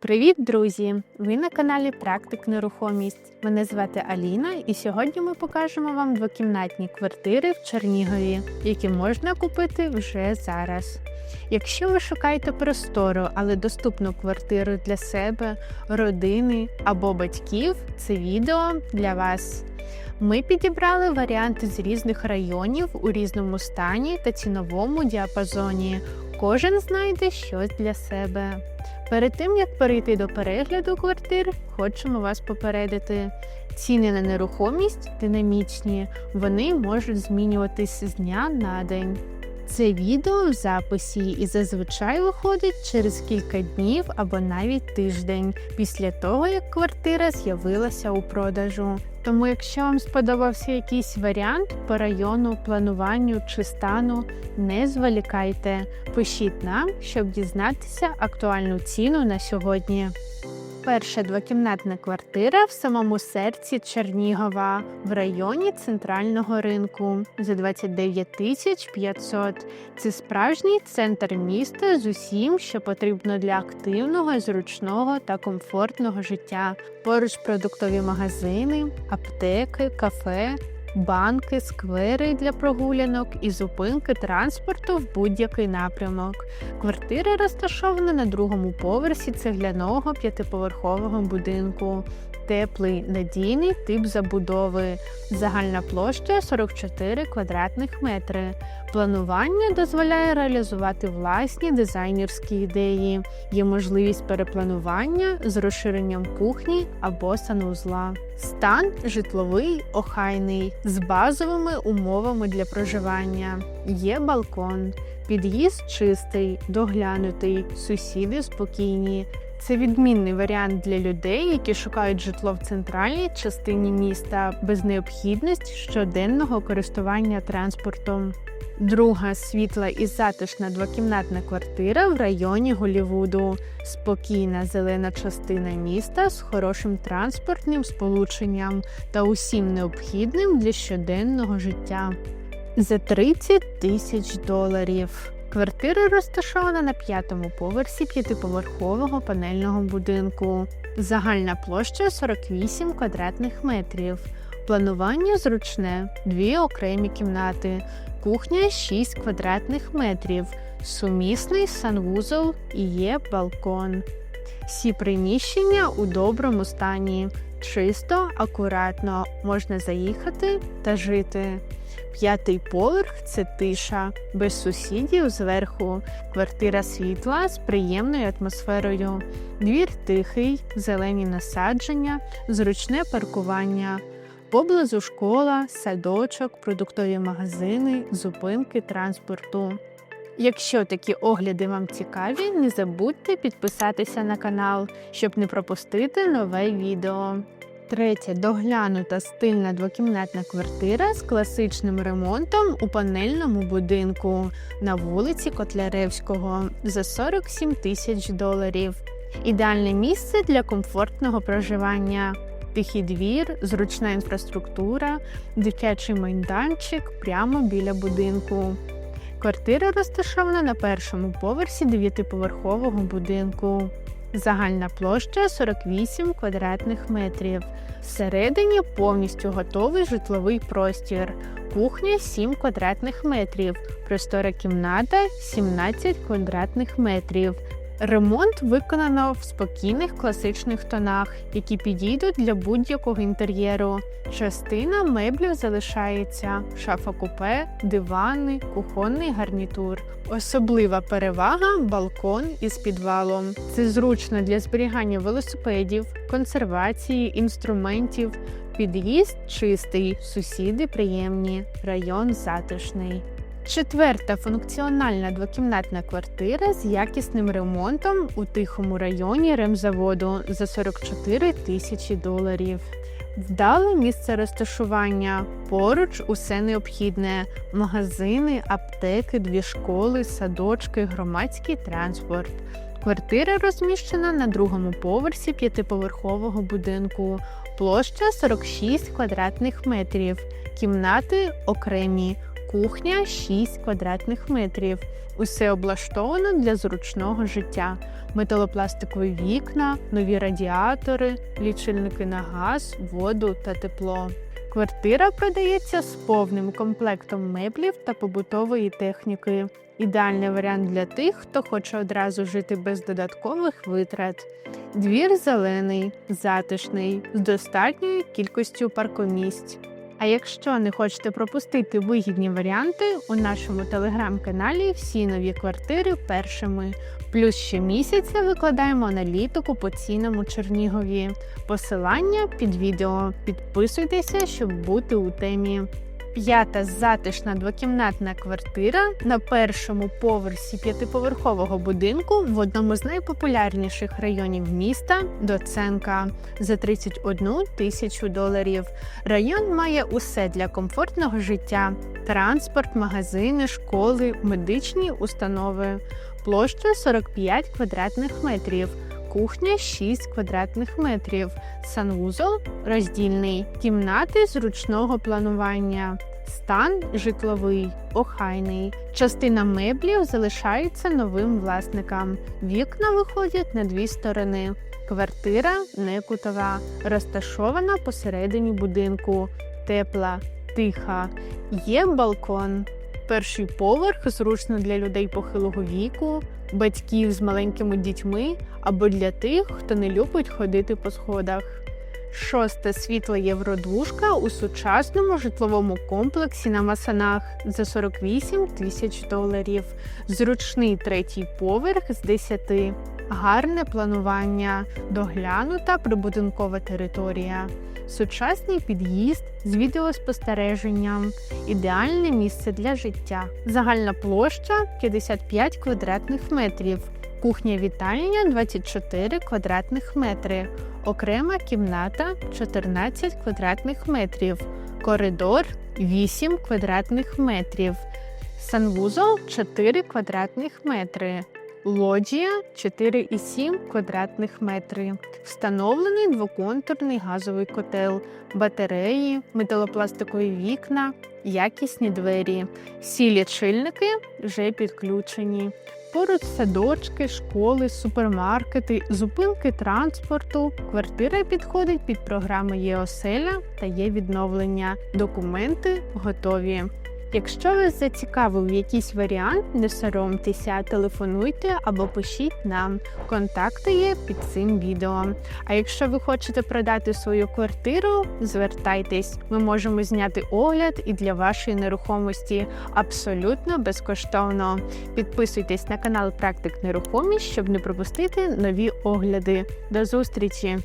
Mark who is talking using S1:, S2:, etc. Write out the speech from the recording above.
S1: Привіт, друзі! Ви на каналі Практик Нерухомість. Мене звати Аліна, і сьогодні ми покажемо вам двокімнатні квартири в Чернігові, які можна купити вже зараз. Якщо ви шукаєте простору, але доступну квартиру для себе, родини або батьків, це відео для вас. Ми підібрали варіанти з різних районів у різному стані та ціновому діапазоні. Кожен знайде щось для себе. Перед тим як перейти до перегляду квартир, хочемо вас попередити. Ціни на нерухомість динамічні, вони можуть змінюватись з дня на день. Це відео в записі і зазвичай виходить через кілька днів або навіть тиждень після того, як квартира з'явилася у продажу. Тому, якщо вам сподобався якийсь варіант по району, плануванню чи стану, не зволікайте. Пишіть нам, щоб дізнатися актуальну ціну на сьогодні. Перша двокімнатна квартира в самому серці Чернігова в районі центрального ринку за 29 тисяч 500. Це справжній центр міста з усім, що потрібно для активного, зручного та комфортного життя. Поруч продуктові магазини, аптеки, кафе. Банки, сквери для прогулянок і зупинки транспорту в будь-який напрямок. Квартира розташована на другому поверсі цегляного п'ятиповерхового будинку. Теплий надійний тип забудови. Загальна площа 44 квадратних метри. Планування дозволяє реалізувати власні дизайнерські ідеї. Є можливість перепланування з розширенням кухні або санузла. Стан житловий охайний з базовими умовами для проживання. Є балкон, під'їзд чистий, доглянутий, сусіди спокійні. Це відмінний варіант для людей, які шукають житло в центральній частині міста без необхідності щоденного користування транспортом. Друга світла і затишна двокімнатна квартира в районі Голівуду. Спокійна зелена частина міста з хорошим транспортним сполученням та усім необхідним для щоденного життя. За 30 тисяч доларів. Квартира розташована на п'ятому поверсі п'ятиповерхового панельного будинку. Загальна площа 48 квадратних метрів. Планування зручне, дві окремі кімнати, кухня 6 квадратних метрів, сумісний санвузол і є балкон. Всі приміщення у доброму стані, чисто, акуратно, можна заїхати та жити. П'ятий поверх це тиша, без сусідів зверху, квартира світла з приємною атмосферою, двір тихий, зелені насадження, зручне паркування. Поблизу школа, садочок, продуктові магазини, зупинки транспорту. Якщо такі огляди вам цікаві, не забудьте підписатися на канал, щоб не пропустити нове відео. Третя доглянута стильна двокімнатна квартира з класичним ремонтом у панельному будинку на вулиці Котляревського за 47 тисяч доларів. Ідеальне місце для комфортного проживання. Тихий двір, зручна інфраструктура, дитячий майданчик прямо біля будинку. Квартира розташована на першому поверсі дев'ятиповерхового будинку. Загальна площа 48 квадратних метрів. Всередині повністю готовий житловий простір. Кухня 7 квадратних метрів. Простора кімната 17 квадратних метрів. Ремонт виконано в спокійних класичних тонах, які підійдуть для будь-якого інтер'єру. Частина меблів залишається: шафа купе, дивани, кухонний гарнітур. Особлива перевага балкон із підвалом. Це зручно для зберігання велосипедів, консервації, інструментів. Під'їзд чистий, сусіди приємні, район затишний. Четверта функціональна двокімнатна квартира з якісним ремонтом у тихому районі ремзаводу за 44 тисячі доларів. Вдале місце розташування, поруч усе необхідне: магазини, аптеки, дві школи, садочки, громадський транспорт. Квартира розміщена на другому поверсі п'ятиповерхового будинку, площа 46 квадратних метрів, кімнати окремі Кухня 6 квадратних метрів. Усе облаштовано для зручного життя. Металопластикові вікна, нові радіатори, лічильники на газ, воду та тепло. Квартира продається з повним комплектом меблів та побутової техніки. Ідеальний варіант для тих, хто хоче одразу жити без додаткових витрат. Двір зелений, затишний, з достатньою кількістю паркомісць. А якщо не хочете пропустити вигідні варіанти, у нашому телеграм-каналі всі нові квартири першими. Плюс щомісяця викладаємо аналітику по цінам у Чернігові. Посилання під відео. Підписуйтеся, щоб бути у темі. П'ята затишна двокімнатна квартира на першому поверсі п'ятиповерхового будинку в одному з найпопулярніших районів міста Доценка за 31 тисячу доларів. Район має усе для комфортного життя: транспорт, магазини, школи, медичні установи. Площа 45 квадратних метрів. Кухня 6 квадратних метрів, санвузол роздільний, кімнати зручного планування, стан житловий, охайний. Частина меблів залишається новим власникам. Вікна виходять на дві сторони. Квартира не кутова, розташована посередині будинку, тепла, тиха. Є балкон. Перший поверх зручно для людей похилого віку, батьків з маленькими дітьми або для тих, хто не любить ходити по сходах. Шоста світла євродвушка у сучасному житловому комплексі на Масанах за 48 тисяч доларів. Зручний третій поверх з 10. Гарне планування, доглянута прибудинкова територія, сучасний під'їзд з відеоспостереженням, ідеальне місце для життя. Загальна площа 55 квадратних метрів. Кухня вітальня 24 квадратних метри, окрема кімната 14 квадратних метрів, коридор 8 квадратних метрів, санвузол 4 квадратних метри, лоджія 4,7 квадратних метри, встановлений двоконтурний газовий котел, батареї, металопластикові вікна, якісні двері, всі лічильники вже підключені. Поруч садочки, школи, супермаркети, зупинки транспорту. Квартира підходить під програми ЄОСЕЛЯ та є відновлення. Документи готові. Якщо вас зацікавив якийсь варіант, не соромтеся, телефонуйте або пишіть нам. Контакти є під цим відео. А якщо ви хочете продати свою квартиру, звертайтесь. Ми можемо зняти огляд і для вашої нерухомості абсолютно безкоштовно. Підписуйтесь на канал Практик Нерухомість, щоб не пропустити нові огляди. До зустрічі!